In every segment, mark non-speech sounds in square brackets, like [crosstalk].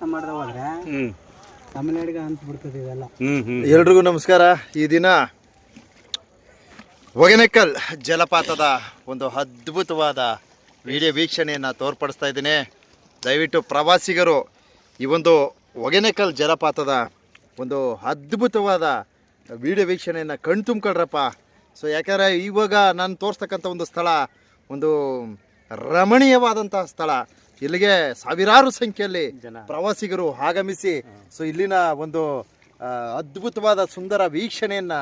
ಕೆಲಸ ಮಾಡದೆ ಹೋದ್ರೆ ತಮಿಳ್ನಾಡಿಗೆ ಇದೆಲ್ಲ. ಎಲ್ರಿಗೂ ನಮಸ್ಕಾರ. ಈ ದಿನ ಹೊಗೆನೆಕ್ಕಲ್ ಜಲಪಾತದ ಒಂದು ಅದ್ಭುತವಾದ ವಿಡಿಯೋ ವೀಕ್ಷಣೆಯನ್ನು ತೋರ್ಪಡಿಸ್ತಾ ಇದ್ದೀನಿ. ದಯವಿಟ್ಟು ಪ್ರವಾಸಿಗರು ಈ ಒಂದು ಹೊಗೆನೆಕ್ಕಲ್ ಜಲಪಾತದ ಒಂದು ಅದ್ಭುತವಾದ ವಿಡಿಯೋ ವೀಕ್ಷಣೆಯನ್ನು ಕಣ್ ತುಂಬ್ಕೊಳ್ರಪ್ಪ. ಸೊ ಯಾಕಂದರೆ ಇವಾಗ ನಾನು ತೋರಿಸ್ತಕ್ಕಂಥ ಒಂದು ಸ್ಥಳ ಒಂದು ರಮಣೀಯವಾದಂತಹ ಸ್ಥಳ. ಇಲ್ಲಿಗೆ ಸಾವಿರಾರು ಸಂಖ್ಯೆಯಲ್ಲಿ ಪ್ರವಾಸಿಗರು ಆಗಮಿಸಿ ಸೊ ಇಲ್ಲಿನ ಒಂದು ಅದ್ಭುತವಾದ ಸುಂದರ ವೀಕ್ಷಣೆಯನ್ನ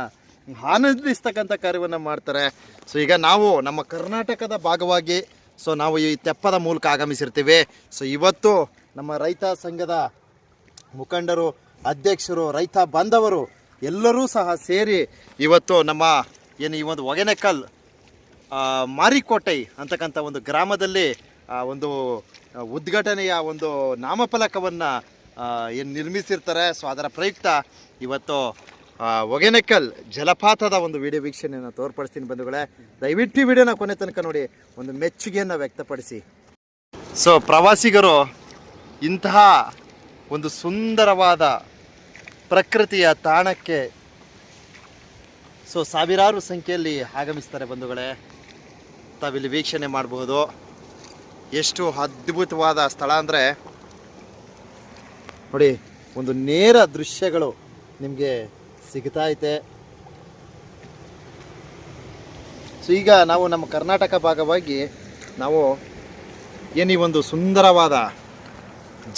ಆನಂದಿಸ್ತಕ್ಕಂಥ ಕಾರ್ಯವನ್ನು ಮಾಡ್ತಾರೆ. ಸೊ ಈಗ ನಾವು ನಮ್ಮ ಕರ್ನಾಟಕದ ಭಾಗವಾಗಿ ಸೊ ನಾವು ಈ ತೆಪ್ಪದ ಮೂಲಕ ಆಗಮಿಸಿರ್ತೀವಿ. ಸೊ ಇವತ್ತು ನಮ್ಮ ರೈತ ಸಂಘದ ಮುಖಂಡರು ಅಧ್ಯಕ್ಷರು ರೈತ ಬಾಂಧವರು ಎಲ್ಲರೂ ಸಹ ಸೇರಿ ಇವತ್ತು ನಮ್ಮ ಏನು ಈ ಒಂದು ಒಗೆನೆಕಲ್ ಮಾರಿಕೋಟೈ ಅಂತಕ್ಕಂಥ ಒಂದು ಗ್ರಾಮದಲ್ಲಿ ಒಂದು ಉದ್ಘಾಟನೆಯ ಒಂದು ನಾಮಫಲಕವನ್ನು ಏನು ನಿರ್ಮಿಸಿರ್ತಾರೆ. ಸೊ ಅದರ ಪ್ರಯುಕ್ತ ಇವತ್ತು ಒಗೆನೆಕಲ್ ಜಲಪಾತದ ಒಂದು ವಿಡಿಯೋ ವೀಕ್ಷಣೆಯನ್ನು ತೋರ್ಪಡಿಸ್ತೀನಿ ಬಂಧುಗಳೇ. ದಯವಿಟ್ಟು ವಿಡಿಯೋನ ಕೊನೆ ತನಕ ನೋಡಿ, ಒಂದು ಮೆಚ್ಚುಗೆಯನ್ನು ವ್ಯಕ್ತಪಡಿಸಿ. ಸೊ ಪ್ರವಾಸಿಗರು ಇಂತಹ ಒಂದು ಸುಂದರವಾದ ಪ್ರಕೃತಿಯ ತಾಣಕ್ಕೆ ಸೊ ಸಾವಿರಾರು ಸಂಖ್ಯೆಯಲ್ಲಿ ಆಗಮಿಸ್ತಾರೆ ಬಂಧುಗಳೇ. ತಾವಿಲ್ಲಿ ವೀಕ್ಷಣೆ ಮಾಡಬಹುದು. ಎಷ್ಟು ಅದ್ಭುತವಾದ ಸ್ಥಳ ಅಂದರೆ ನೋಡಿ, ಒಂದು ನೇರ ದೃಶ್ಯಗಳು ನಿಮಗೆ ಸಿಗ್ತಾ ಐತೆ. ಸೊ ಈಗ ನಾವು ನಮ್ಮ ಕರ್ನಾಟಕ ಭಾಗವಾಗಿ ನಾವು ಏನು ಈ ಒಂದು ಸುಂದರವಾದ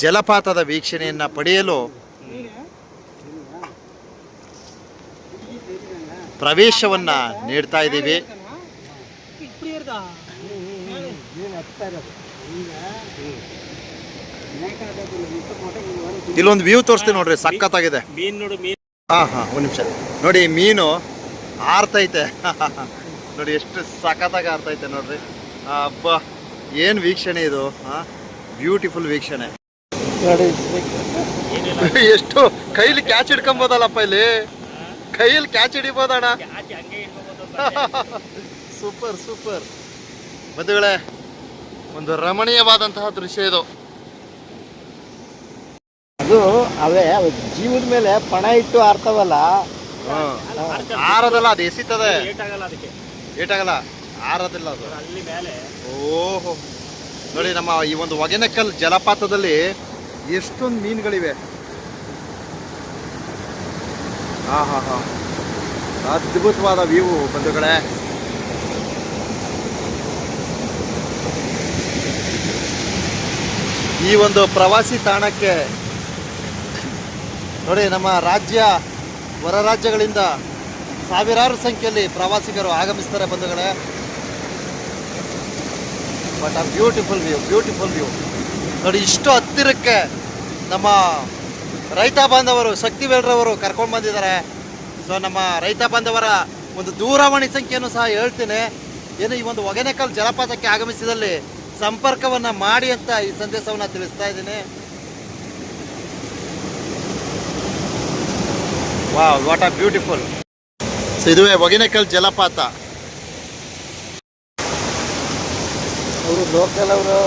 ಜಲಪಾತದ ವೀಕ್ಷಣೆಯನ್ನು ಪಡೆಯಲು ಪ್ರವೇಶವನ್ನು ನೀಡ್ತಾ ಇದ್ದೀವಿ. ಇಲ್ಲೊಂದು ವ್ಯೂ ತೋರಿಸ್ತೀನಿ ನೋಡ್ರಿ ಸಖತ್ತಾಗಿದೆ. ಮೀನ್ ನೋಡು ಮೀನ್ ಹಾಂ ಹಾಂ ಒಂದು ನಿಮಿಷ. ನೋಡಿ ಮೀನು ಆರ್ತೈತೆ. [laughs] ನೋಡಿ ಎಷ್ಟು ಸಖತ್ತಾಗಿ ಆರ್ತೈತೆ ನೋಡ್ರಿ. ಅಬ್ಬ ಏನು ವೀಕ್ಷಣೆ ಇದು ಹಾಂ? ಬ್ಯೂಟಿಫುಲ್ ವೀಕ್ಷಣೆ. [laughs] ಎಷ್ಟು ಕೈಲಿ ಕ್ಯಾಚ್ ಹಿಡ್ಕೊಂಬೋದಲ್ಲಪ್ಪ ಇಲ್ಲಿ? ಕೈಲಿ ಕ್ಯಾಚ್ ಹಿಡಿಬೋದಣ್ಣ? [laughs] ಸೂಪರ್ ಸೂಪರ್ ಬಂಧುಗಳೇ ಒಂದು ರಮಣೀಯವಾದಂತಹ ದೃಶ್ಯ ಇದು. ಅದು ಅವೇ ಜೀವದ ಮೇಲೆ ಪಣ ಇಟ್ಟು ಆರ್ತವಲ್ಲ ಆರದಲ್ಲ ಅದು ಎಸಿತದೆ. ಏಟಾಗಲ್ಲ ಅದಕ್ಕೆ. ಏಟಾಗಲ್ಲ ಆರದಿಲ್ಲ ಅದು. ಅಲ್ಲಿ ಮೇಲೆ. ಓಹೋ. ನೋಡಿ ನಮ್ಮ ಈ ಒಂದು ಒಗೆನಕಲ್ ಜಲಪಾತದಲ್ಲಿ ಎಷ್ಟೊಂದು ಮೀನುಗಳಿವೆ. ಹಾ ಹಾ ಹಾ ಅದ್ಭುತವಾದ ವ್ಯೂ ಬಂಧುಗಳೇ. ಈ ಒಂದು ಪ್ರವಾಸಿ ತಾಣಕ್ಕೆ ನೋಡಿ, ನಮ್ಮ ರಾಜ್ಯ, ಹೊರ ರಾಜ್ಯಗಳಿಂದ ಸಾವಿರಾರು ಸಂಖ್ಯೆಯಲ್ಲಿ ಪ್ರವಾಸಿಗರು ಆಗಮಿಸ್ತಾರೆ ಬಂಧುಗಳೇ. ಬಟ್ ಆ ಬ್ಯೂಟಿಫುಲ್ ವ್ಯೂ ಬ್ಯೂಟಿಫುಲ್ ವ್ಯೂ ನೋಡಿ, ಇಷ್ಟು ಹತ್ತಿರಕ್ಕೆ ನಮ್ಮ ರೈತ ಬಾಂಧವರು ಶಕ್ತಿವೇಲ್ರವರು ಕರ್ಕೊಂಡು ಬಂದಿದ್ದಾರೆ. ಸೊ ನಮ್ಮ ರೈತ ಬಾಂಧವರ ಒಂದು ದೂರವಾಣಿ ಸಂಖ್ಯೆಯನ್ನು ಸಹ ಹೇಳ್ತೀನಿ. ಏನು ಈ ಒಂದು ಒಗೆನೆಕಲ್ ಜಲಪಾತಕ್ಕೆ ಆಗಮಿಸಿದಲ್ಲಿ ಸಂಪರ್ಕವನ್ನು ಮಾಡಿ ಅಂತ ಈ ಸಂದೇಶವನ್ನು ತಿಳಿಸ್ತಾ ಇದ್ದೀನಿ. ವಾ ವಾಟ್ ಆರ್ ಬ್ಯೂಟಿಫುಲ್ ಸೊ ಇದುವೇ ಒಗೆನೆಕಲ್ ಜಲಪಾತ. ಅವರು ಲೋಕಲ್ ಅವರು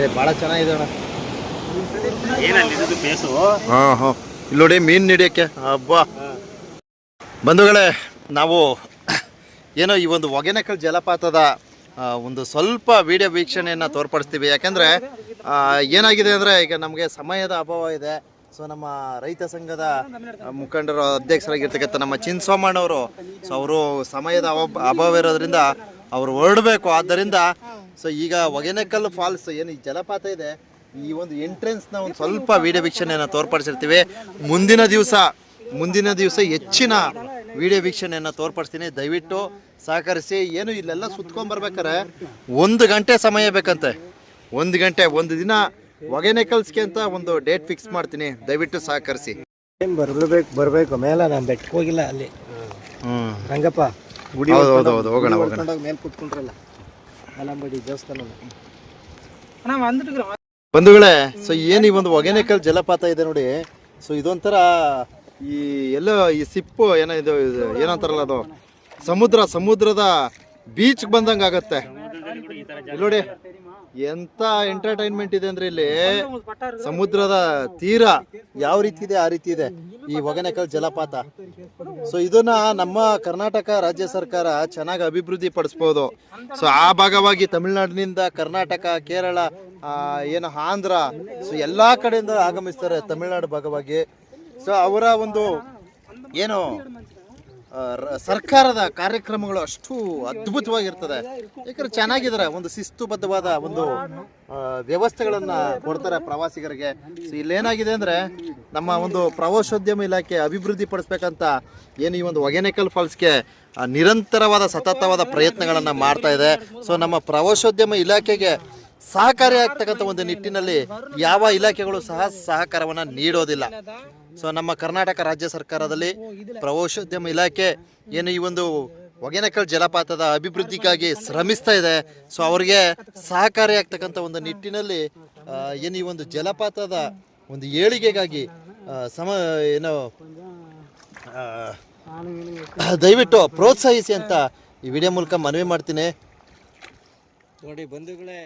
ಏ ಭಾಳ ಚೆನ್ನಾಗಿದೆ ಅಣ್ಣ. ಇಲ್ಲಿ ನೋಡಿ ಮೀನು ಹಿಡಿಯೋಕ್ಕೆ ಹಬ್ಬ ಬಂಧುಗಳೇ, ನಾವು ಏನೋ ಈ ಒಂದು ಹೊಗೆನಕಲ್ ಜಲಪಾತದ ಒಂದು ಸ್ವಲ್ಪ ವಿಡಿಯೋ ವೀಕ್ಷಣೆಯನ್ನು ತೋರ್ಪಡಿಸ್ತೀವಿ. ಯಾಕೆಂದರೆ ಏನಾಗಿದೆ ಅಂದರೆ ಈಗ ನಮಗೆ ಸಮಯದ ಅಭಾವ ಇದೆ. ಸೊ ನಮ್ಮ ರೈತ ಸಂಘದ ಮುಖಂಡರು, ಅಧ್ಯಕ್ಷರಾಗಿರ್ತಕ್ಕಂಥ ನಮ್ಮ ಚಿನ್ಸೋಮಣ್ಣವರು ಸೊ ಅವರು ಸಮಯದ ಅಭಾವ ಇರೋದ್ರಿಂದ ಅವರು ಹೊರಡಬೇಕು. ಆದ್ದರಿಂದ ಸೊ ಈಗ ಹೊಗೆನಕಲ್ ಫಾಲ್ಸ್, ಏನು ಈ ಜಲಪಾತ ಇದೆ, ಈ ಒಂದು ಎಂಟ್ರೆನ್ಸ್ನ ಒಂದು ಸ್ವಲ್ಪ ವಿಡಿಯೋ ವೀಕ್ಷಣೆಯನ್ನು ತೋರ್ಪಡಿಸಿರ್ತೀವಿ. ಮುಂದಿನ ದಿವಸ ಮುಂದಿನ ದಿವಸ ಹೆಚ್ಚಿನ ವಿಡಿಯೋ ವೀಕ್ಷಣೆಯನ್ನು ತೋರ್ಪಡಿಸ್ತೀನಿ. ದಯವಿಟ್ಟು ಸಹಕರಿಸಿ. ಏನು ಇಲ್ಲೆಲ್ಲ ಸುತ್ಕೊಂಡ್ ಬರ್ಬೇಕಾರೆ ಒಂದು ಗಂಟೆ ಸಮಯ ಬೇಕಂತೆ. ಒಂದು ಗಂಟೆ ಒಂದು ದಿನ ಒಗೆನೆಕಲ್ಸ್ಗೆ ಅಂತ ಒಂದು ಡೇಟ್ ಫಿಕ್ಸ್ ಮಾಡ್ತೀನಿ. ದಯವಿಟ್ಟು ಸಹಕರಿಸಿ. ಬರ್ಬೇಕು ಬರಬೇಕು? ಮೇಲೆ ನಾನು ಬೆಟ್ಟಕ್ಕೆ ಹೋಗಿಲ್ಲ ಅಲ್ಲಿ. ರಂಗಪ್ಪ ಗುಡಿ ಹೌದು ಹೌದು ಹೌದು ಹೋಗೋಣ ಮೇಲೆ ಕುತ್ಕೊಂಡ್ರಲ್ಲ ಅಲಂಬಡಿ ದೇವಸ್ಥಾನ. ಬಂಧುಗಳೇ ಸೊ ಏನು ಈ ಒಂದು ಹೊಗೆನೆಕಲ್ ಜಲಪಾತ ಇದೆ ನೋಡಿ. ಸೊ ಇದೊಂಥರ ಈ ಎಲ್ಲ ಈ ಸಿಪ್ಪು ಏನೋ ಇದು ಏನಂತಾರಲ್ಲ ಅದು? ಸಮುದ್ರ, ಸಮುದ್ರದ ಬೀಚ್ಗೆ ಬಂದಂಗೆ ಆಗತ್ತೆ. ನೋಡಿ, ಎಂತ ಎಂಟರ್ಟೈನ್ಮೆಂಟ್ ಇದೆ ಅಂದ್ರೆ ಇಲ್ಲಿ ಸಮುದ್ರದ ತೀರ ಯಾವ ರೀತಿ ಇದೆ, ಆ ರೀತಿ ಇದೆ. ಈ ಹೊಗನೆಕಲ್ ಜಲಪಾತ. ಸೊ ಇದನ್ನ ನಮ್ಮ ಕರ್ನಾಟಕ ರಾಜ್ಯ ಸರ್ಕಾರ ಚೆನ್ನಾಗಿ ಅಭಿವೃದ್ಧಿ ಪಡಿಸ್ಬೋದು. ಸೊ ಆ ಭಾಗವಾಗಿ ತಮಿಳುನಾಡಿನಿಂದ ಕರ್ನಾಟಕ, ಕೇರಳ ಏನು ಆಂಧ್ರ ಸೊ ಎಲ್ಲಾ ಕಡೆಯಿಂದ ಆಗಮಿಸ್ತಾರೆ ತಮಿಳ್ನಾಡು ಭಾಗವಾಗಿ. ಸೊ ಅವರ ಒಂದು ಏನು ಸರ್ಕಾರದ ಕಾರ್ಯಕ್ರಮಗಳು ಅಷ್ಟು ಅದ್ಭುತವಾಗಿರ್ತದೆ. ಯಾಕಂದ್ರೆ ಚೆನ್ನಾಗಿದ್ದಾರೆ, ಒಂದು ಶಿಸ್ತುಬದ್ಧವಾದ ಒಂದು ವ್ಯವಸ್ಥೆಗಳನ್ನ ಕೊಡ್ತಾರೆ ಪ್ರವಾಸಿಗರಿಗೆ. ಸೊ ಇಲ್ಲೇನಾಗಿದೆ ಅಂದ್ರೆ ನಮ್ಮ ಒಂದು ಪ್ರವಾಸೋದ್ಯಮ ಇಲಾಖೆ ಅಭಿವೃದ್ಧಿ ಪಡಿಸ್ಬೇಕಂತ ಏನು ಈ ಒಂದು ಹೊಗೆನೆಕಲ್ ಫಾಲ್ಸ್ಗೆ ನಿರಂತರವಾದ ಸತತವಾದ ಪ್ರಯತ್ನಗಳನ್ನ ಮಾಡ್ತಾ ಇದೆ. ಸೊ ನಮ್ಮ ಪ್ರವಾಸೋದ್ಯಮ ಇಲಾಖೆಗೆ ಸಹಕಾರಿ ಆಗ್ತಕ್ಕಂಥ ಒಂದು ನಿಟ್ಟಿನಲ್ಲಿ ಯಾವ ಇಲಾಖೆಗಳು ಸಹ ಸಹಕಾರವನ್ನ ನೀಡೋದಿಲ್ಲ. ಸೊ ನಮ್ಮ ಕರ್ನಾಟಕ ರಾಜ್ಯ ಸರ್ಕಾರದಲ್ಲಿ ಪ್ರವಾಸೋದ್ಯಮ ಇಲಾಖೆ ಏನು ಈ ಒಂದು ಹೊಗೆನಕಲ್ ಜಲಪಾತದ ಅಭಿವೃದ್ಧಿಗಾಗಿ ಶ್ರಮಿಸ್ತಾ ಇದೆ. ಸೊ ಅವರಿಗೆ ಸಹಕಾರಿ ಆಗ್ತಕ್ಕಂಥ ಒಂದು ನಿಟ್ಟಿನಲ್ಲಿ ಏನು ಈ ಒಂದು ಜಲಪಾತದ ಒಂದು ಏಳಿಗೆಗಾಗಿ ಸಮ ಏನು ದಯವಿಟ್ಟು ಪ್ರೋತ್ಸಾಹಿಸಿ ಅಂತ ಈ ವಿಡಿಯೋ ಮೂಲಕ ಮನವಿ ಮಾಡ್ತೀನಿ. ನೋಡಿ ಬಂಧುಗಳೇ